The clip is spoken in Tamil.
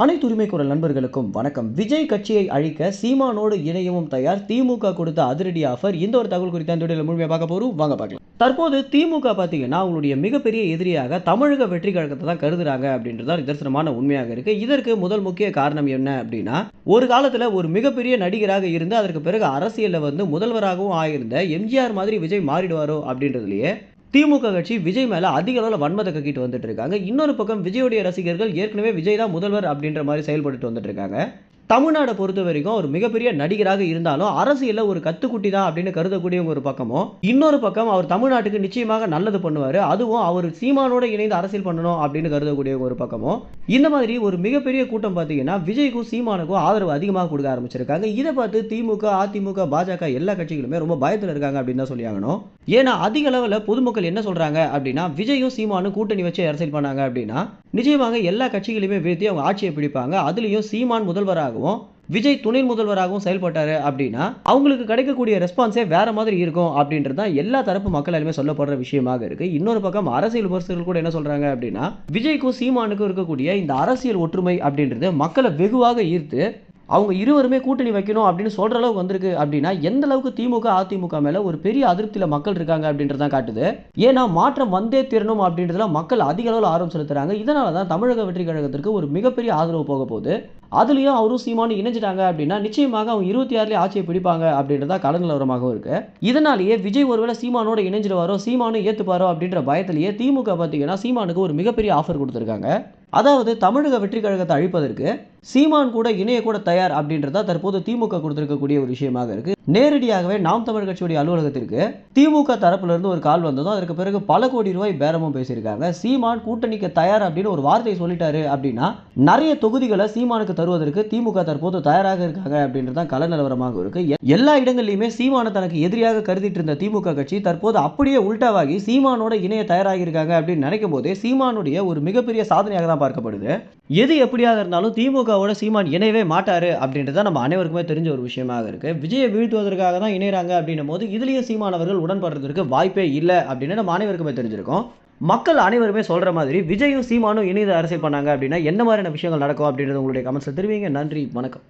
அனைத்து உரிமை குரல் நண்பர்களுக்கும் வணக்கம். விஜய் கட்சியை அழிக்க சீமானோடு இணையவும் தயார். திமுக கொடுத்த அதிரடி ஆஃபர். இந்த ஒரு தகவல் குறித்த அந்த முழுமையாக பார்க்க போறோம். வாங்க பார்க்கலாம். தற்போது திமுக பார்த்தீங்கன்னா அவங்களுடைய மிகப்பெரிய எதிரியாக தமிழக வெற்றி கழகத்தை தான் கருதுறாங்க அப்படின்றதா நிதர்சனமான உண்மையாக இருக்கு. இதற்கு முதல் முக்கிய காரணம் என்ன அப்படின்னா ஒரு காலத்துல ஒரு மிகப்பெரிய நடிகராக இருந்து அதற்கு பிறகு அரசியலில் வந்து முதல்வராகவும் ஆயிருந்த எம்ஜிஆர் மாதிரி விஜய் மாறிடுவாரோ அப்படின்றதுலயே திமுக கட்சி விஜய் மேலே அதிக அளவில் வன்மத்தை கக்கிட்டு வந்துட்டு இருக்காங்க. இன்னொரு பக்கம் விஜயோடைய ரசிகர்கள் ஏற்கனவே விஜய் தான் முதல்வர் அப்படின்ற மாதிரி செயல்பட்டு வந்துட்டு இருக்காங்க. தமிழ்நாடை பொறுத்த வரைக்கும் ஒரு மிகப்பெரிய நடிகராக இருந்தாலும் அரசியலில் ஒரு கத்துக்குட்டி தான் அப்படின்னு கருதக்கூடியவங்க ஒரு பக்கமும் இன்னொரு பக்கம் அவர் தமிழ்நாட்டுக்கு நிச்சயமாக நல்லது பண்ணுவார். அதுவும் அவர் சீமானோட இணைந்து அரசியல் பண்ணணும் அப்படின்னு கருதக்கூடியவங்க ஒரு பக்கமும். இந்த மாதிரி ஒரு மிகப்பெரிய கூட்டம் பார்த்தீங்கன்னா விஜய்க்கும் சீமானுக்கும் ஆதரவு அதிகமாக கொடுக்க ஆரம்பிச்சிருக்காங்க. இதை பார்த்து திமுக அதிமுக பாஜக எல்லா கட்சிகளுமே ரொம்ப பயத்தில் இருக்காங்க அப்படின்னு தான் சொல்லி ஆகணும். ஏன்னா அதிக அளவில் பொதுமக்கள் என்ன சொல்கிறாங்க அப்படின்னா விஜயும் சீமானும் கூட்டணி வச்சு அரசியல் பண்ணாங்க அப்படின்னா நிச்சயமாக எல்லா கட்சிகளையுமே வீழ்த்தி அவங்க ஆட்சியை பிடிப்பாங்க. அதுலேயும் சீமான் முதல்வராக முதல்வராகவும் விஜய் துணை முதல்வராகவும் செயல்பட்டாரு அப்படின்னா அவங்களுக்கு கிடைக்கக்கூடிய ரெஸ்பான்ஸே வேற மாதிரி இருக்கும் அப்படின்றது தான் எல்லா தரப்பு மக்களாலுமே சொல்லப்படுற விஷயமாக இருக்கு. இன்னொரு பக்கம் அரசியல் விமர்சகர்கள் கூட என்ன சொல்றாங்க அப்படின்னா விஜய்க்கும் சீமானுக்கும் இருக்கக்கூடிய இந்த அரசியல் ஒற்றுமை அப்படின்றது மக்களை வெகுவாக ஈர்த்து அவங்க இருவருமே கூட்டணி வைக்கணும் அப்படின்னு சொல்ற அளவுக்கு வந்திருக்கு அப்படின்னா எந்த அளவுக்கு திமுக அதிமுக மேல ஒரு பெரிய அதிருப்தியில் மக்கள் இருக்காங்க அப்படின்றதான் காட்டுது. ஏன்னா மாற்றம் வந்தே தீரணும் அப்படின்றதுல மக்கள் அதிக அளவில் ஆர்வம் செலுத்துறாங்க. இதனால தான் தமிழக வெற்றி கழகத்திற்கு ஒரு மிகப்பெரிய ஆதரவு போக போகுது. அதுலேயும் அவரும் சீமானு இணைஞ்சிட்டாங்க அப்படின்னா நிச்சயமாக அவங்க இருபத்தி ஆறுலேயே ஆட்சியை பிடிப்பாங்க அப்படின்றதா கள நிலவரமாகவும் இருக்கு. இதனாலேயே விஜய் ஒருவேளை சீமானோட இணைஞ்சிருவாரோ சீமானு ஏற்றுப்பாரோ அப்படின்ற பயத்திலேயே திமுக பார்த்தீங்கன்னா சீமானுக்கு ஒரு மிகப்பெரிய ஆஃபர் கொடுத்துருக்காங்க. அதாவது தமிழக வெற்றி கழகத்தை அழிப்பதற்கு சீமான் கூட இணைய கூட தயார் அப்படின்றதா தற்போது திமுக கொடுத்திருக்கக்கூடிய ஒரு விஷயமாக இருக்கு. நேரடியாகவே நாம் தமிழ் கட்சியுடைய அலுவலகத்திற்கு திமுக தரப்புல இருந்து ஒரு கால் வந்ததும் அதற்கு பிறகு பல கோடி ரூபாய் பேரமும் பேசியிருக்காங்க. சீமான் கூட்டணிக்கு தயார் அப்படின்னு ஒரு வார்த்தை சொல்லிட்டாரு அப்படின்னா நிறைய தொகுதிகளை சீமானுக்கு தருவதற்கு திமுக தற்போது தயாராக இருக்காங்க அப்படின்றதான் கள நிலவரமாக இருக்கு. எல்லா இடங்கள்லையுமே சீமானை தனக்கு எதிரியாக கருதிட்டு இருந்த திமுக கட்சி தற்போது அப்படியே உல்டாவாகி சீமானோட இணைய தயாராகி இருக்காங்க அப்படின்னு நினைக்கும் போதே சீமானுடைய ஒரு மிகப்பெரிய சாதனையாக தான் பார்க்கப்படுது. எது எப்படியாக இருந்தாலும் திமுகவோட சீமான் இணையவே மாட்டாரு அப்படின்றத நம்ம அனைவருக்குமே தெரிஞ்ச ஒரு விஷயமாக இருக்கு. விஜயை வீழ்த்துவதற்காக தான் இணையறாங்க அப்படின்னும் போது இதுலயும் சீமான் அவர்கள் உடன்படுறதுக்கு வாய்ப்பே இல்லை அப்படின்னு நம்ம அனைவருக்குமே தெரிஞ்சிருக்கோம். மக்கள் அனைவருமே சொல்ற மாதிரி விஜயும் சீமானும் இணைந்து அரசியல் பண்ணாங்க அப்படின்னா என்ன மாதிரியான விஷயங்கள் நடக்கும் அப்படின்றது உங்களுடைய கமெண்ட்ஸில் தெரிவிங்க. நன்றி வணக்கம்.